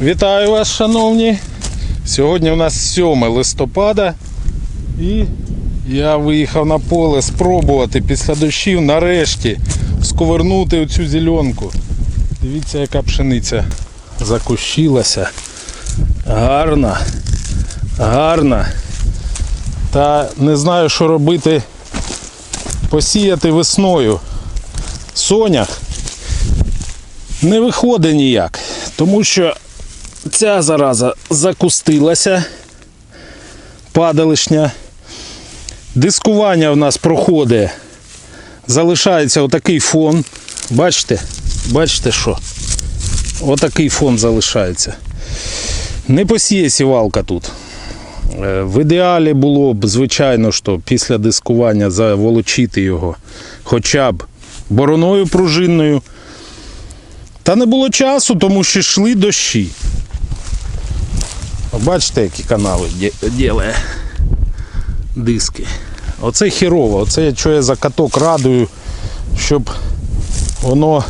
Вітаю вас, шановні. Сьогодні у нас 7 листопада і я виїхав на поле спробувати після дощів нарешті сковернути оцю зеленку. Дивіться, яка пшениця закущилася. Гарна, гарна. Та не знаю, що робити. Посіяти весною. Сонях не виходить ніяк, тому що ця зараза закустилася, падалишня. Дискування в нас проходить, залишається отакий фон. Бачите? Бачите що? Отакий фон залишається. Не посіє сівалка тут. Е, В ідеалі було б, звичайно, що після дискування заволочити його хоча б бороною пружинною. Та не було часу, тому що йшли дощі. Бачите, які канали ділає диски. Оце херово, оце що я за каток радую, щоб воно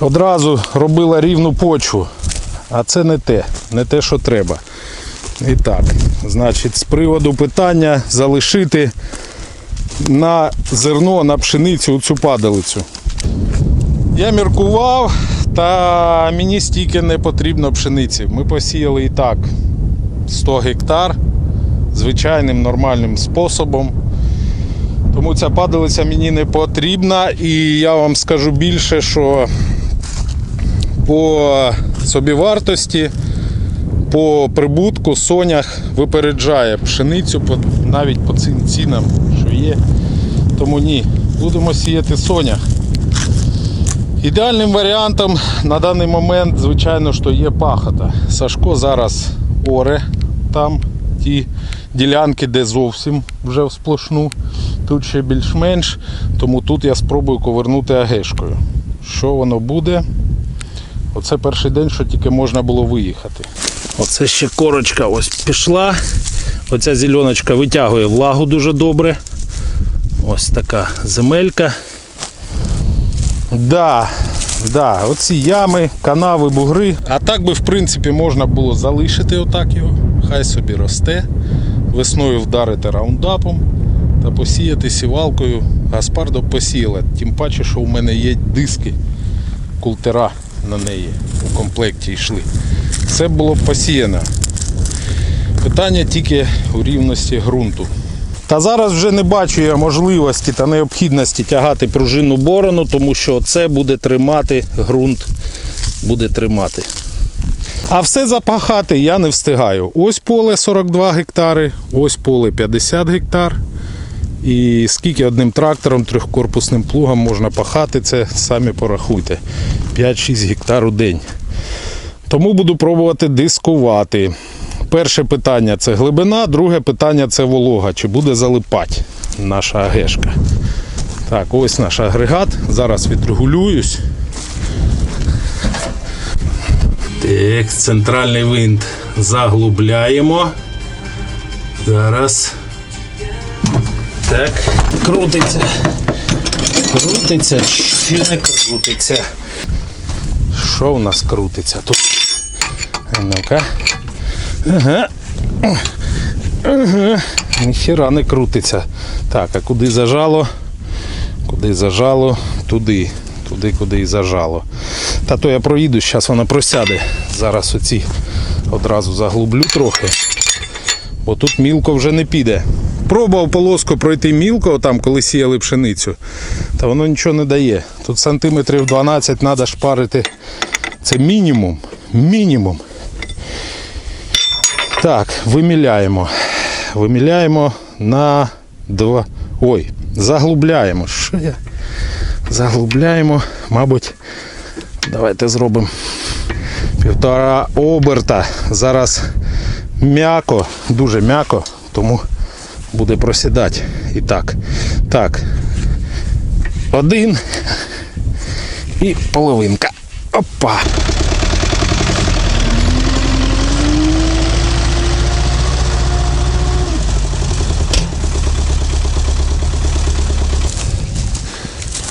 одразу робило рівну почву. А це не те, не те, що треба. І так, значить, з приводу питання залишити на зерно, на пшеницю цю падалицю. Я міркував, та мені стільки не потрібно пшениці. Ми посіяли і так 100 гектар звичайним нормальним способом. Тому ця падалиця мені не потрібна. І я вам скажу більше, що по собівартості, по прибутку сонях випереджає пшеницю навіть по цим цінам, що є. Тому ні, будемо сіяти сонях. Ідеальним варіантом на даний момент, звичайно, що є пахота. Сашко зараз оре там ті ділянки, де зовсім вже сплошну. Тут ще більш-менш, тому тут я спробую ковернути агешкою. Що воно буде? Оце перший день, що тільки можна було виїхати. Оце ще корочка ось пішла. Оця зеленочка витягує влагу дуже добре. Ось така земелька. Да, да, оці ями, канави, бугри. А так би, в принципі, можна було залишити отак його, хай собі росте, весною вдарити раундапом та посіяти сівалкою. Гаспардо посіяла. Тим паче, що у мене є диски, култера на неї у комплекті йшли. Все було посіяно. Питання тільки у рівності ґрунту. Та зараз вже не бачу я можливості та необхідності тягати пружинну борону, тому що це буде тримати ґрунт, буде тримати. А все запахати я не встигаю. Ось поле 42 гектари, ось поле 50 гектар. І скільки одним трактором, трьохкорпусним плугом можна пахати, це самі порахуйте. 5-6 гектар у день. Тому буду пробувати дискувати. Перше питання це глибина, друге питання це волога. Чи буде залипати наша агешка. Так, ось наш агрегат. Зараз відрегулююсь. Так, центральний винт заглубляємо. Зараз. Так, крутиться. Крутиться чи не крутиться? Що у нас крутиться тут? Ну-ка. Ага. Ага. Ніхіра не крутиться. Так, а куди зажало? Куди зажало? Туди. Туди, куди і зажало. Та то я проїду, зараз вона просяде. Зараз оці одразу заглублю трохи. Бо тут мілко вже не піде. Пробував полоску пройти мілко, там, коли сіяли пшеницю, та воно нічого не дає. Тут сантиметрів 12 треба шпарити. Це мінімум. Мінімум. Так, виміляємо. Виміляємо на два. Ой, заглубляємо. Що я? Заглубляємо, мабуть, давайте зробимо півтора оберта. Зараз м'яко, дуже м'яко, тому буде просідати. І так. Так. Один. І половинка. Опа.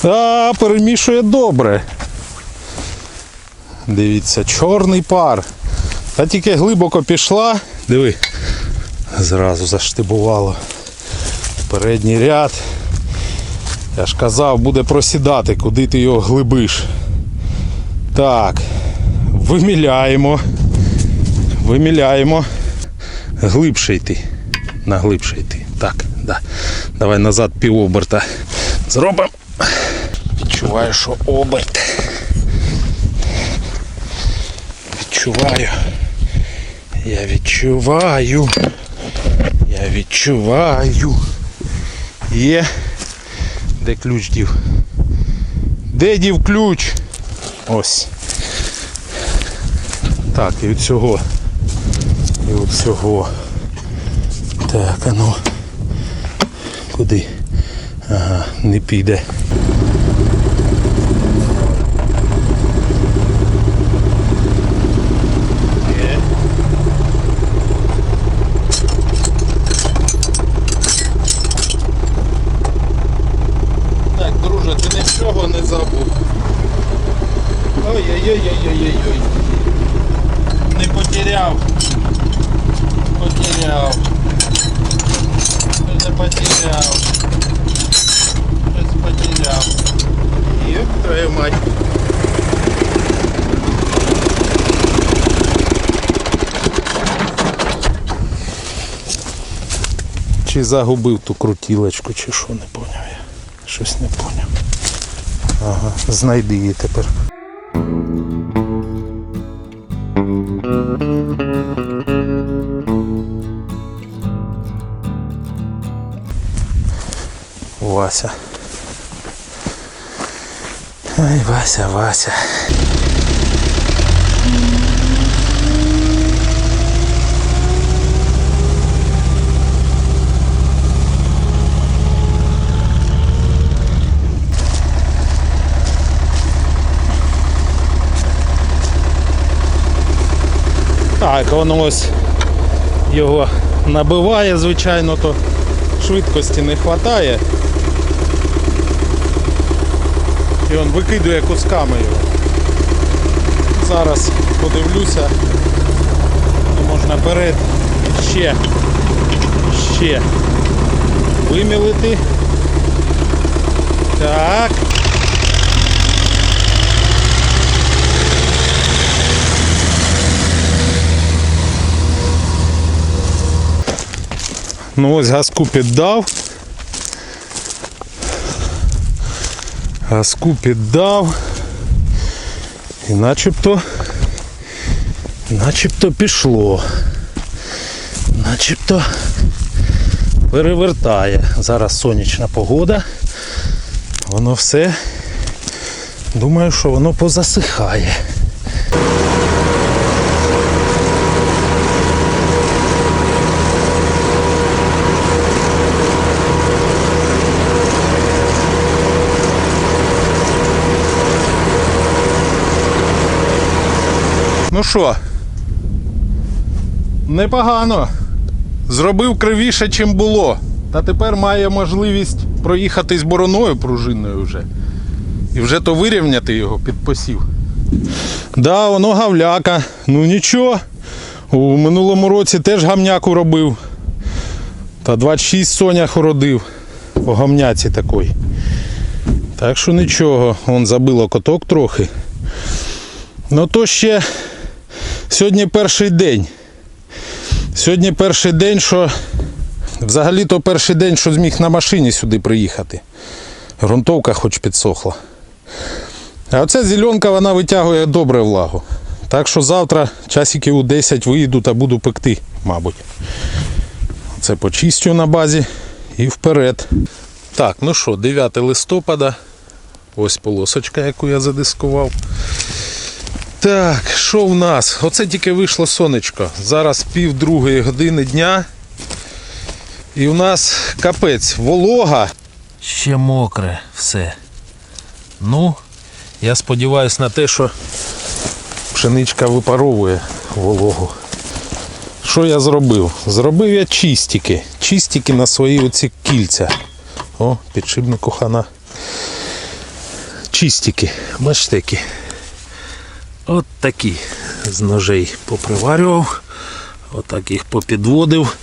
А, перемішує добре. Дивіться, чорний пар. Та тільки глибоко пішла. Диви. Зразу заштибувало. Передній ряд. Я ж казав, буде просідати, куди ти його глибиш. Так. Виміляємо. Виміляємо. Глибше йти. На глибше йти. Так, да. Давай назад півоберта. Зробимо. Відчуваю, що оберт. Відчуваю. Я відчуваю. Я відчуваю. Є. Де ключ дів? Де дів ключ? Ось. Так, і від цього. І від цього. Так, а ну. Куди? Ага, не піде. Є. Так, друже, ти нічого не забув. Ой-ой-ой-ой-ой-ой. Не потеряв. Потеряв. Не потеряв. Щось потеряв. Ёб твою мать. Чи загубив ту крутілочку, чи що, не поняв я. Щось не поняв. Ага, знайди її тепер. Вася. Ай, Вася, Вася. Так, воно ось його набиває, звичайно, то швидкості не вистачає. І він викидує кусками його. Зараз подивлюся. Можна перед ще, ще вимілити. Так. Ну ось газку піддав. Газку піддав. І начебто. Начебто пішло. Начебто перевертає. Зараз сонячна погода. Воно все. Думаю, що воно позасихає. Ну що? Непогано. Зробив кривіше, чим було. Та тепер має можливість проїхатись бороною пружинною вже. І вже то вирівняти його під посів. Да, воно гавляка. Ну нічого. У минулому році теж гамняку робив. Та 26 сонях уродив. По гамняці такої. Так що нічого. Вон забило коток трохи. Ну то ще сьогодні перший день. Сьогодні перший день, що взагалі то перший день, що зміг на машині сюди приїхати. Грунтовка хоч підсохла. А оця зеленка вона витягує добре влагу. Так що завтра часиків у 10 виїду та буду пекти, мабуть. Це почистю на базі і вперед. Так, ну що, 9 листопада. Ось полосочка, яку я задискував. Так, що в нас? Оце тільки вийшло сонечко. Зараз пів другої години дня. І у нас капець, волога. Ще мокре все. Ну, я сподіваюся на те, що пшеничка випаровує вологу. Що я зробив? Зробив я чистики. Чистики на свої оці кільця. О, підшипнику хана. Чистики. Бачите які. От такі з ножей поприварював. Отак їх попідводив.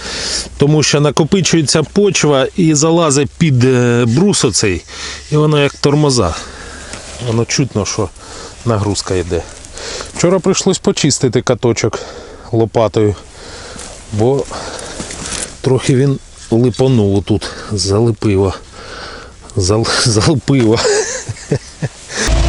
Тому що накопичується почва і залазить під е, брус оцей, і воно як тормоза. Воно чутно, що нагрузка йде. Вчора прийшлось почистити каточок лопатою, бо трохи він липонув тут, залипило. Зал, залипило.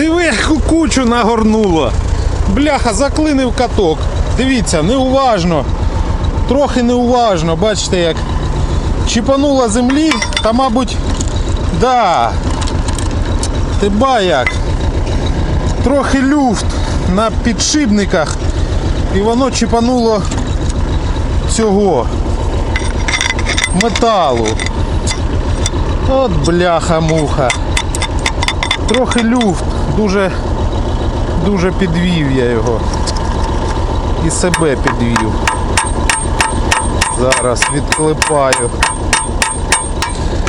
Диви, яку кучу нагорнуло. Бляха, заклинив каток. Дивіться, неуважно. Трохи неуважно, бачите як. Чіпанула землі, та мабуть, да. Ти ба як. Трохи люфт на підшипниках. І воно чіпануло цього металу. От бляха-муха. Трохи люфт, дуже, дуже підвів я його. І себе підвів. Зараз відклепаю.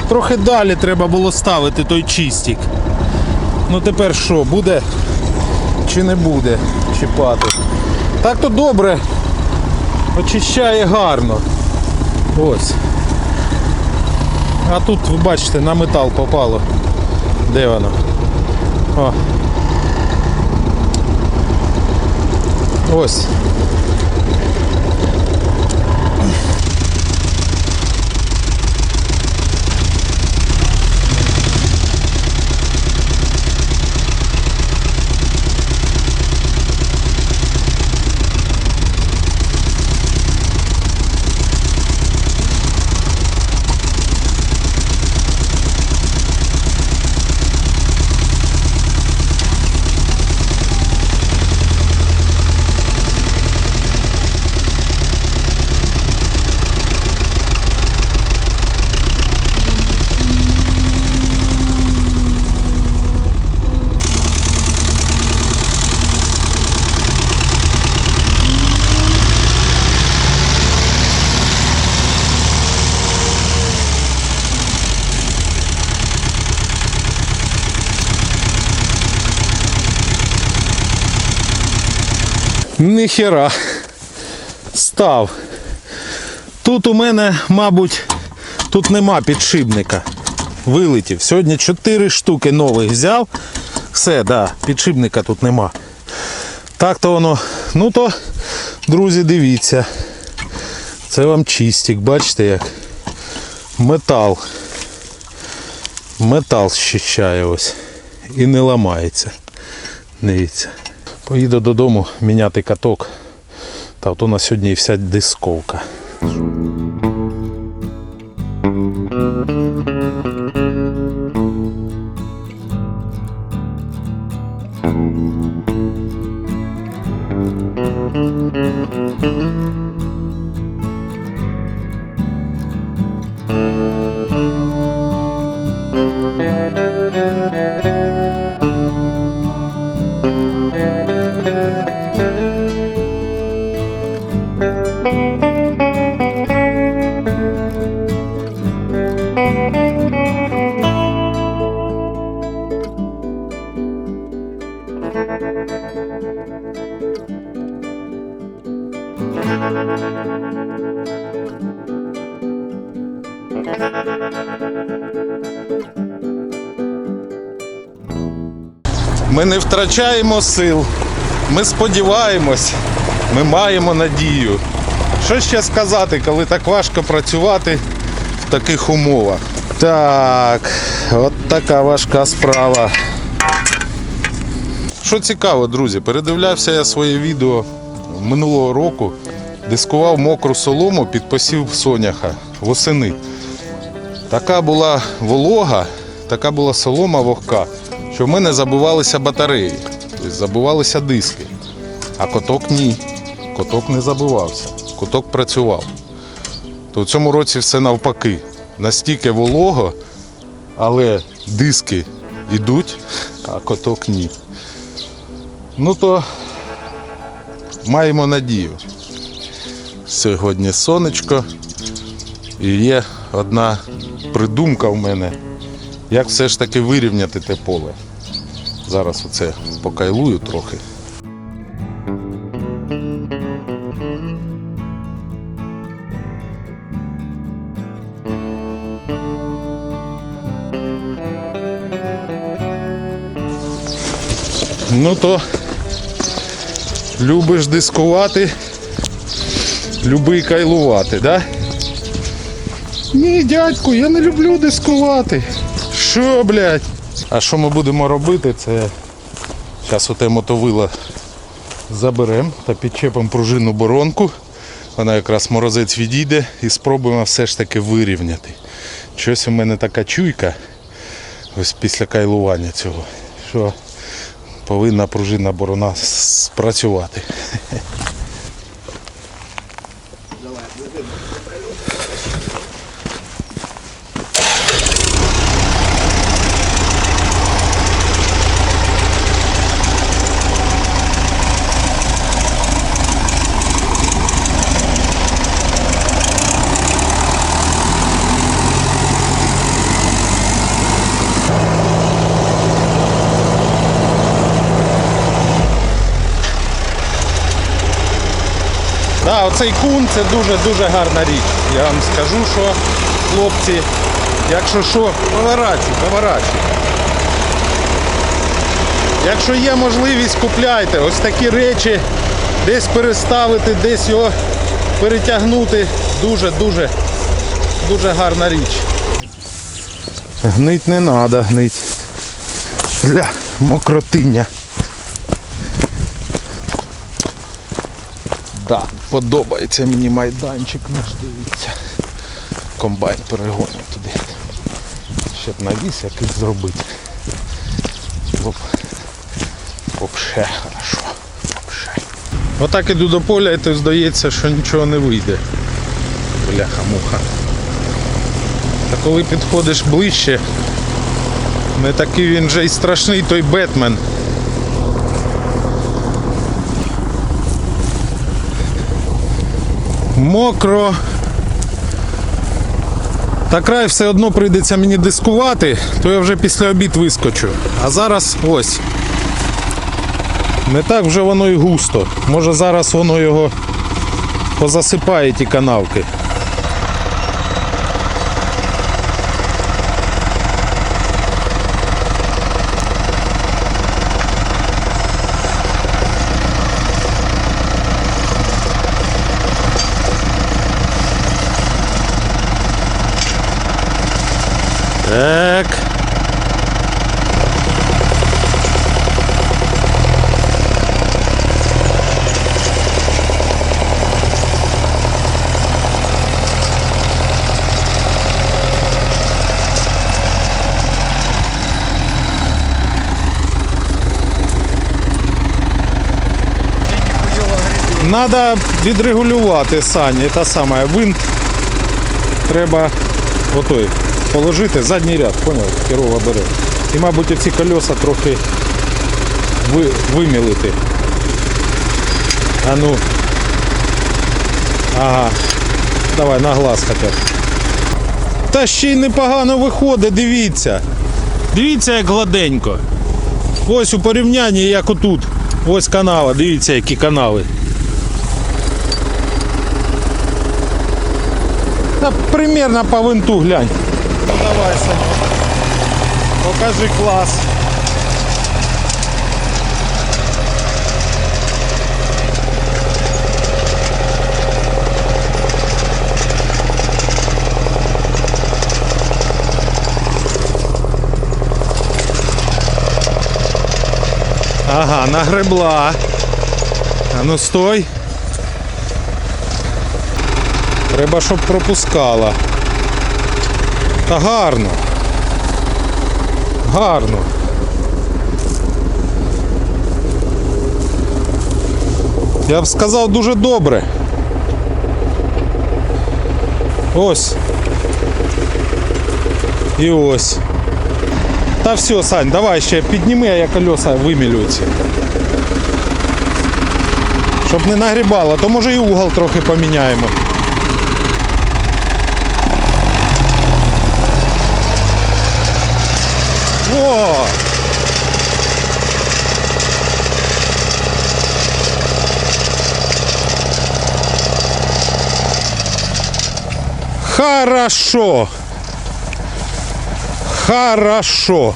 Трохи далі треба було ставити той чистик. Ну тепер що, буде чи не буде чіпати? Так то добре. Очищає гарно. Ось. А тут, ви бачите, на метал попало. Де воно? О. Ось. Ніхера. Став. Тут у мене, мабуть, тут нема підшипника. Вилетів. Сьогодні 4 штуки нових взяв. Все, да, підшипника тут нема. Так то воно. Ну то, друзі, дивіться. Це вам чистик, бачите як. Метал. Метал щищає ось. І не ламається. Дивіться. Поїду додому міняти каток. Та от у нас сьогодні і вся дисковка. Втрачаємо сил. Ми сподіваємось, ми маємо надію. Що ще сказати, коли так важко працювати в таких умовах? Так, от така важка справа. Що цікаво, друзі, передивлявся я своє відео минулого року, дискував мокру солому під посів соняха восени. Така була волога, така була солома вогка, що в мене забивалися батареї, забивалися диски. А коток ні. Коток не забивався. Коток працював. То в цьому році все навпаки. Настільки волого, але диски йдуть, а коток ні. Ну то маємо надію. Сьогодні сонечко. І є одна придумка в мене, як все ж таки вирівняти те поле. Зараз оце покайлую трохи. Ну то любиш дискувати, люби кайлувати, да? Ні, дядьку, я не люблю дискувати. Що, блядь? А що ми будемо робити, це зараз оте мотовило заберемо та підчепимо пружинну боронку. Вона якраз морозець відійде і спробуємо все ж таки вирівняти. Щось у мене така чуйка, ось після кайлування цього, що повинна пружинна борона спрацювати. Оцей кун це дуже-дуже гарна річ. Я вам скажу, що хлопці, якщо що, поворачуй, поворачуй. Якщо є можливість, купляйте. Ось такі речі десь переставити, десь його перетягнути. Дуже-дуже дуже гарна річ. Гнить не треба, гнить. Ля, мокротиння. Да, подобається мені майданчик наш, дивіться. Комбайн перегоню туди. Щоб навіс якийсь зробити. Оп. Вообще хорошо. Вообще. Отак іду до поля і то здається, що нічого не вийде. Бляха-муха. Та коли підходиш ближче, не такий він же й страшний той Бетмен. Мокро. Та край все одно прийдеться мені дискувати, то я вже після обід вискочу. А зараз ось. Не так вже воно і густо. Може зараз воно його позасипає ті канавки. Так. Надо відрегулювати сані, та саме винт треба отой положити задній ряд, поняв, керова бере. І, мабуть, ці колеса трохи ви, вимілити. А ну. Ага. Давай на глаз хоча б. Та ще й непогано виходить, дивіться. Дивіться, як гладенько. Ось у порівнянні, як отут. Ось канава, дивіться, які канави. Та примерно по винту глянь. Давай, Саня. Покажи клас. Ага, нагребла. А ну стой. Треба, щоб пропускала. Та гарно. Гарно. Я б сказав дуже добре. Ось. І ось. Та все, Сань, давай ще підніми, а я колеса вимілюються. Щоб не нагрібало, то може і угол трохи поміняємо. О! Хорошо. Хорошо.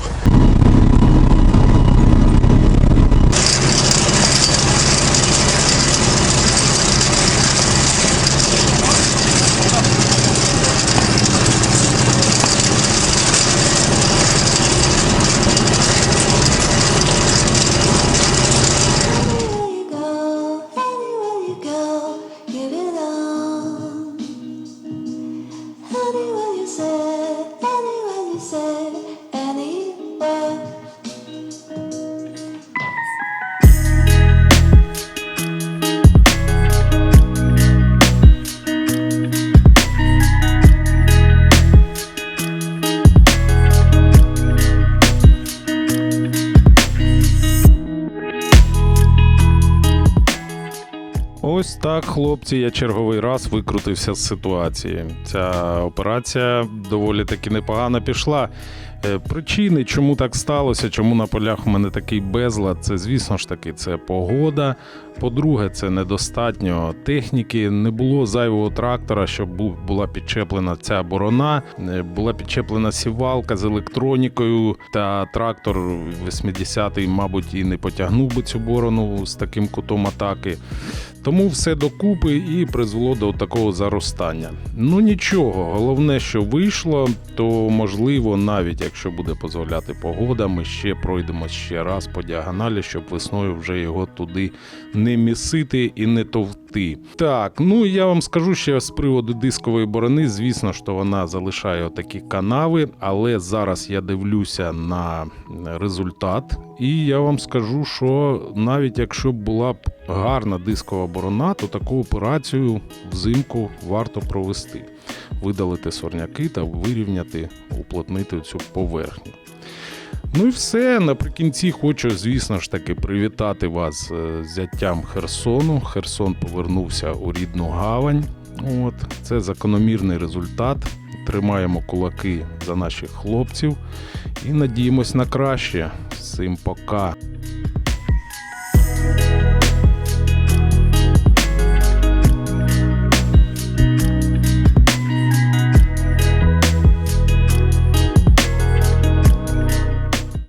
Так, хлопці, я черговий раз викрутився з ситуації. Ця операція доволі таки непогано пішла. Е, Причини, чому так сталося, чому на полях у мене такий безлад, це, звісно ж таки, це погода. По-друге, це недостатньо техніки. Не було зайвого трактора, щоб була підчеплена ця борона, е, була підчеплена сівалка з електронікою, та трактор 80-й, мабуть, і не потягнув би цю борону з таким кутом атаки. Тому все докупи і призвело до такого заростання. Ну нічого, головне, що вийшло, то можливо, навіть якщо буде дозволяти погода, ми ще пройдемо ще раз по діагоналі, щоб весною вже його туди не місити і не товти. Так, ну я вам скажу ще з приводу дискової борони. Звісно, що вона залишає такі канави, але зараз я дивлюся на результат, і я вам скажу, що навіть якщо була б гарна дискова борона, то таку операцію взимку варто провести, видалити сорняки та вирівняти, уплотнити цю поверхню. Ну і все. Наприкінці хочу, звісно ж таки, привітати вас е, з взяттям Херсону. Херсон повернувся у рідну гавань. От це закономірний результат. Тримаємо кулаки за наших хлопців і надіємось на краще. Всім пока.